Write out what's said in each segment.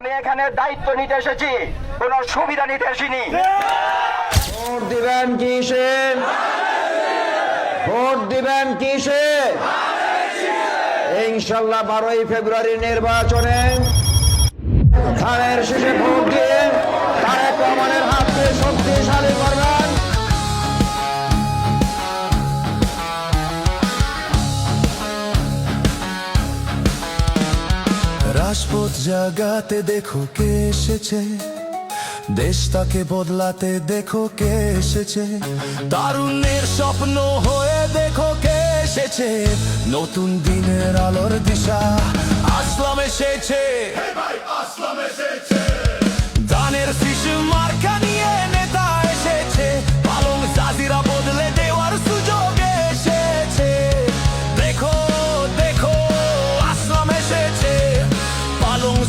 আমি এখানে দায়িত্ব নিতে এসেছি। কোন সুবিধা নিতে আসিনি। ভোট দিবেন কিসে? ভোট দিবেন কিসে? ইনশাল্লাহ বারোই ফেব্রুয়ারি নির্বাচনে ধানের শেষে রাজপথ জাগাতে দেখো কে এসেছে। দেশটাকে বদলাতে দেখো কে এসেছে। তারুণ্যের স্বপ্ন হয়ে দেখো কে এসেছে। নতুন দিনের আলোর দিশা আসলাম এসেছে। দানের শিশু মার্কা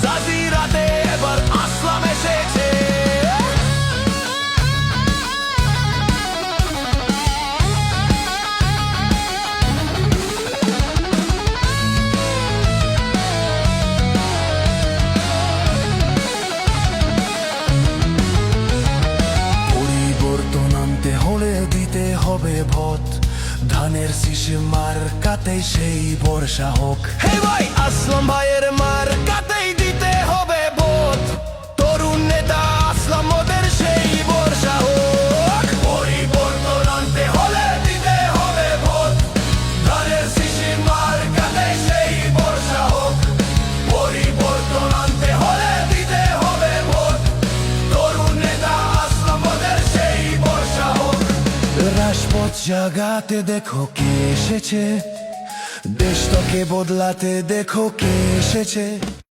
জাজিরাতে এবার আসলাম এসেছে। হলে দিতে হবে ভোট। ধানের শিশু মার কাতে সেই বর্ষা হোক। হে ভাই আসলাম ভাইয়ের মার কাতেই রাজপথ জাগাতে দেখো কে এসেছে। দেশটাকে বদলাতে দেখো কে এসেছে।